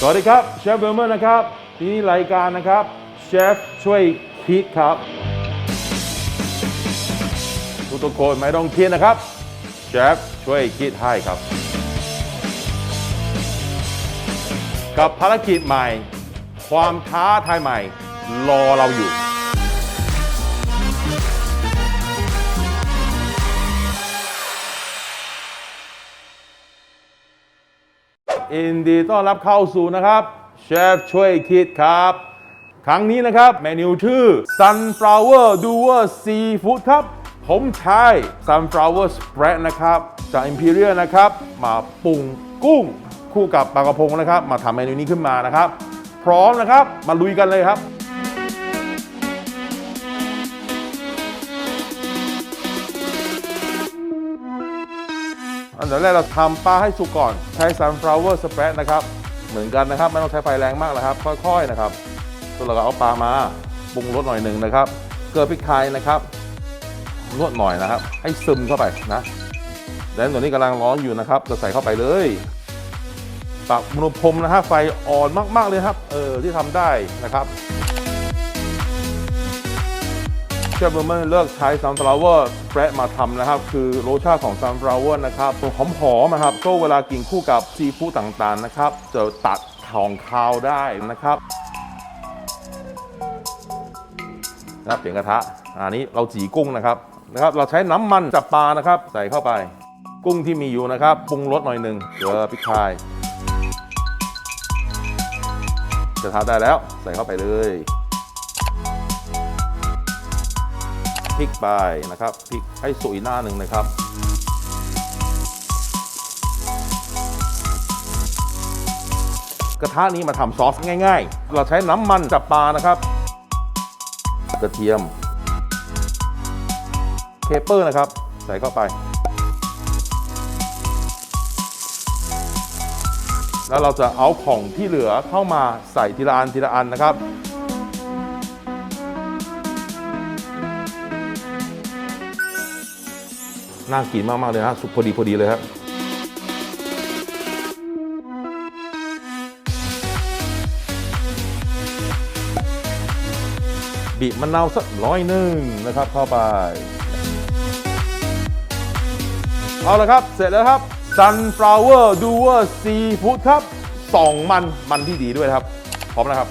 สวัสดีครับเชฟเบอร์เมอร์นะครับที่นี่รายการนะครับเชฟช่วยคิดครับทุกทุกๆคนไม่ต้องเครียดนะครับเชฟช่วยคิดให้ครับ กับภารกิจใหม่ ความท้าทายใหม่ รอเราอยู่ อินดีต้อนรับเข้าสู่นะครับเชฟช่วยคิดครับ ครั้งนี้นะครับ เมนูชื่อ sunflower doer seafood ครับ ผมใช้ sunflower spread นะครับ จาก Imperial นะครับ มาปรุงกุ้ง คู่กับปลากระพงนะครับ มาทำเมนูนี้ขึ้นมานะครับ พร้อมนะครับ มาลุยกันเลยครับ อันดับแรกเราทำปลาให้สุกก่อน ใช้ sunflower spread นะครับ เหมือนกันนะครับ ไม่ต้องใช้ไฟแรงมากนะครับ ค่อยๆนะครับแล้วเราก็เอาปลามาปรุงรสหน่อยหนึ่งนะครับ เกลือพริกไทยนะครับนวดหน่อยนะครับ ให้ซึมเข้าไปนะแล้วตัวนี้กำลังร้อนอยู่นะครับจะใส่เข้าไปเลยปรับอุณหภูมินะฮะไฟอ่อนมากๆเลยครับ เออที่ทำได้นะครับ เชฟเบอร์เมอร์เลือกใช้ sunflower spread มาทำนะครับ คือรสชาติของ sunflower นะครับตัวหอมๆนะครับก็เวลากินคู่กับซีฟู้ดต่างๆนะครับ จะตัดของคาวได้นะครับนะเปลี่ยนกระทะอันนี้เราจีกุ้งนะครับนะครับ เราใช้น้ำมันจับปลานะครับ ใส่เข้าไป กุ้งที่มีอยู่นะครับปรุงรสหน่อยหนึ่งเกลือพริกไทยกระทะได้แล้วใส่เข้าไปเลย พริกไปนะครับพริกให้สุยหน้าหนึ่งนะครับกระทะนี้มาทำซอสง่าย ๆ เราใช้น้ำมันจับปลานะครับ กระเทียมเคเปอร์นะครับ ใส่เข้าไป แล้วเราจะเอาของที่เหลือเข้ามาใส่ทีละอันทีละอันนะครับ น่ากินมากๆเลยนะสุกพอดีพอดีเลยครับบีบมะนาวสักร้อยหนึ่งนะครับเข้าไป เอาละครับ เสร็จแล้วครับ sunflower doer seafood ครับสองมันมันที่ดีด้วยครับ พร้อมนะครับ